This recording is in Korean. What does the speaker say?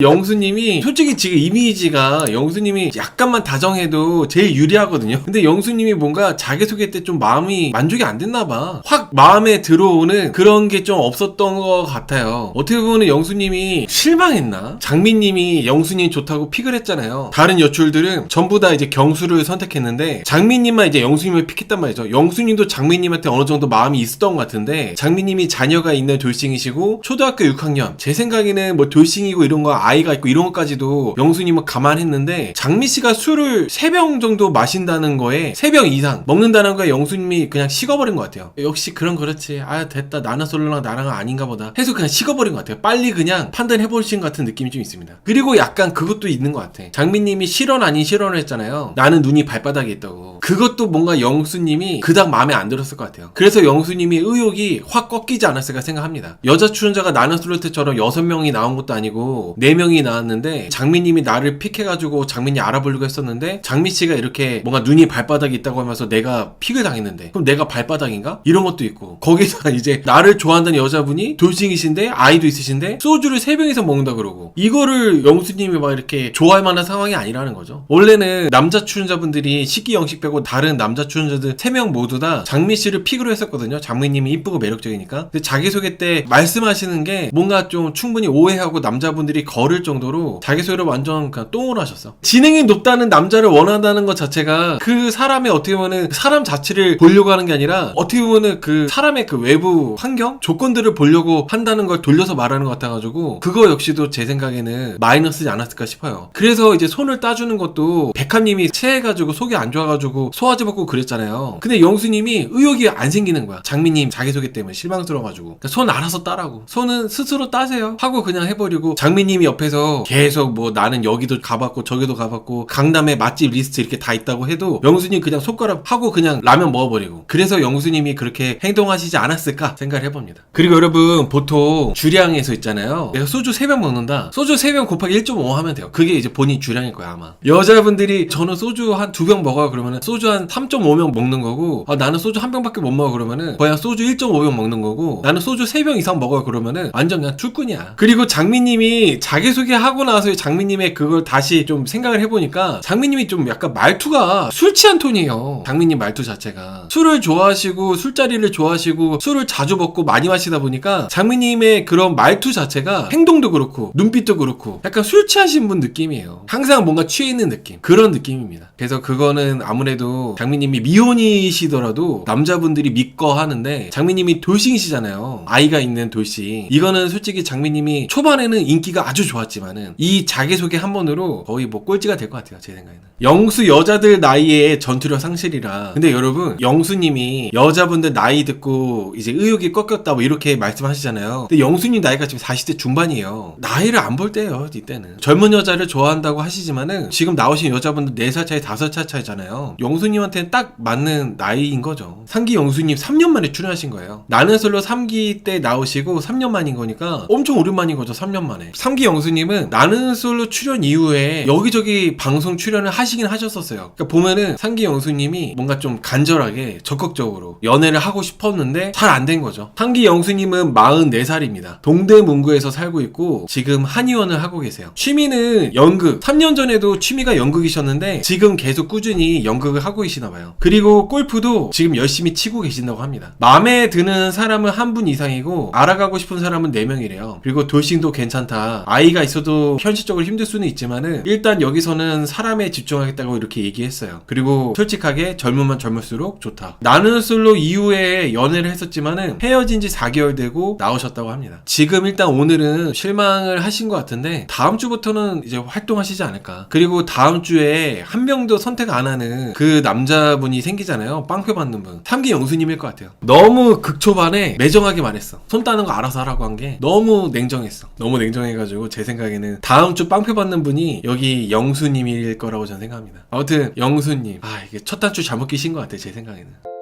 영수님이 솔직히 지금 이미지가 영수님이 약간만 다정해도 제일 유리하거든요. 근데 영수님이 뭔가 자기소개 때 좀 마음이 만족이 안 됐나 봐. 확 마음에 들어오는 그런 게 좀 없었던 것 같아요. 어떻게 보면 영수님이 실망했나? 장미님이 영수님 좋다고 픽을 했잖아요. 다른 여출들은 전부 다 이제 경수를 선택했는데 장미님만 이제 영수님을 픽했단 말이죠. 영수님도 장미님한테 어느 정도 마음이 있었던 것 같은데 장미님이 자녀가 있는 돌싱이시고 초등학교 6학년 제 생각에는 뭐 돌싱이고 이런 거 아이가 있고 이런 것까지도 영수님은 감안했는데 장미 씨가 술을 3병 정도 마신다는 거에 3병 이상 먹는다는 거에 영수님이 그냥 식어버린 것 같아요. 역시 그런 그렇지. 아 됐다 나는 솔로랑 나랑은 아닌가 보다. 해서 그냥 식어버린 것 같아요. 빨리 그냥 판단해보신 것 같은 느낌이 좀 있습니다. 그리고 약간 그것도 있는 것 같아. 장미님이 실언 아닌 실언을 했잖아요. 나는 눈이 발바닥에 있다고. 그것도 뭔가 영수님이 그닥 마음에 안 들었을 것 같아요. 그래서 영수님이 의욕이 확 꺾이지 않았을까 생각합니다. 여자 출연자가 나는 솔로테처럼 6명이 나온 것도 아니고 4 명이 나왔는데 장미님이 나를 픽해가지고 장미님 알아보려고 했었는데 장미 씨가 이렇게 뭔가 눈이 발바닥에 있다고 하면서 내가 픽을 당했는데 그럼 내가 발바닥인가? 이런 것도 있고 거기다 이제 나를 좋아한다는 여자분이 돌싱이신데 아이도 있으신데 소주를 3병 이상 먹는다 그러고 이거를 영수님이 막 이렇게 좋아할 만한 상황이 아니라는 거죠. 원래는 남자 출연자분들이 식기 영식 빼고 다른 남자 출연자들 3명 모두 다 장미 씨를 픽으로 했었거든요. 장미님이 이쁘고 매력적이니까. 근데 자기소개 때 말씀하시는 게 뭔가 좀 충분히 오해하고 남자분들이 거를 정도로 자기소개를 완전 그냥 똥을 하셨어. 지능이 높다는 남자를 원한다는 것 자체가 그 사람의 어떻게 보면은 사람 자체를 보려고 하는 게 아니라 어떻게 보면은 그 사람의 그 외부 환경 조건들을 보려고 한다는 걸 돌려서 말하는 것 같아가지고 그거 역시도 제 생각에는 마이너스지 않았을까 싶어요. 그래서 이제 손을 따주는 것도 백합님이 체해가지고 속이 안 좋아가지고 소화제 먹고 그랬잖아요. 근데 영수님이 의욕이 안 생기는 거야. 장미님 자기소개 때문에 실망스러워가지고 그러니까 손 알아서 따라고 손은 스스로 따세요 하고 그냥 해버리고 장미님이 옆 에서 계속 뭐 나는 여기도 가봤고 저기도 가봤고 강남에 맛집 리스트 이렇게 다 있다고 해도 영수님 그냥 손가락 하고 그냥 라면 먹어버리고 그래서 영수님이 그렇게 행동하시지 않았을까 생각을 해봅니다. 그리고 여러분 보통 주량에서 있잖아요. 내가 소주 3병 먹는다. 소주 3병 곱하기 1.5 하면 돼요. 그게 이제 본인 주량일 거야 아마. 여자분들이 저는 소주 한두병 먹어요 그러면은 소주 한 3.5병 먹는 거고 아, 나는 소주 한 병밖에 못 먹어 그러면은 거의 한 소주 1.5병 먹는 거고 나는 소주 3병 이상 먹어요 그러면은 완전 그냥 출꾼이야. 그리고 장미님이 자기 소개하고 나서 장미님의 그걸 다시 좀 생각을 해보니까 장미님이 좀 약간 말투가 술 취한 톤이에요. 장미님 말투 자체가 술을 좋아하시고 술자리를 좋아하시고 술을 자주 먹고 많이 마시다 보니까 장미님의 그런 말투 자체가 행동도 그렇고 눈빛도 그렇고 약간 술 취하신 분 느낌이에요. 항상 뭔가 취해 있는 느낌 그런 느낌입니다. 그래서 그거는 아무래도 장미님이 미혼이시더라도 남자분들이 믿거 하는데 장미님이 돌싱이시잖아요. 아이가 있는 돌싱. 이거는 솔직히 장미님이 초반에는 인기가 아주 좋았지만은 이 자기소개 한 번으로 거의 뭐 꼴찌가 될 것 같아요. 제 생각에는. 영수 여자들 나이에 전투력 상실이라. 근데 여러분 영수님이 여자분들 나이 듣고 이제 의욕이 꺾였다 뭐 이렇게 말씀하시잖아요. 근데 영수님 나이가 지금 40대 중반이에요. 나이를 안 볼 때예요. 이때는. 젊은 여자를 좋아한다고 하시지만은 지금 나오신 여자분들 4살 차이 5살 차이잖아요. 영수님한테는 딱 맞는 나이인 거죠. 3기 영수님 3년 만에 출연하신 거예요. 나는 솔로 3기 때 나오시고 3년 만인 거니까 엄청 오랜만인 거죠. 3년 만에. 3기 영 수님은 나는 솔로 출연 이후에 여기저기 방송 출연을 하시긴 하셨었어요. 그러니까 보면은 3기 영수님이 뭔가 좀 간절하게 적극적으로 연애를 하고 싶었는데 잘 안 된 거죠. 3기 영수님은 44살입니다. 동대문구에서 살고 있고 지금 한의원을 하고 계세요. 취미는 연극. 3년 전에도 취미가 연극이셨는데 지금 계속 꾸준히 연극을 하고 계시나 봐요. 그리고 골프도 지금 열심히 치고 계신다고 합니다. 마음에 드는 사람은 한 분 이상이고 알아가고 싶은 사람은 4명이래요. 그리고 돌싱도 괜찮다. 아이 가 있어도 현실적으로 힘들 수는 있지만은 일단 여기서는 사람에 집중하겠다고 이렇게 얘기했어요. 그리고 솔직하게 젊으면 젊을수록 좋다. 나는 솔로 이후에 연애를 했었지만은 헤어진 지 4개월 되고 나오셨다고 합니다. 지금 일단 오늘은 실망을 하신 것 같은데 다음 주부터는 이제 활동하시지 않을까. 그리고 다음 주에 한 명도 선택 안 하는 그 남자분이 생기잖아요. 빵표 받는 분. 3기 영수님일 것 같아요. 너무 극초반에 매정하게 말했어. 손 따는 거 알아서 하라고 한 게 너무 냉정했어. 너무 냉정해가지고 제 생각에는 다음 주 빵표 받는 분이 여기 영수님일 거라고 저는 생각합니다. 아무튼 영수님. 아 이게 첫 단추 잘못 끼신 것 같아 제 생각에는.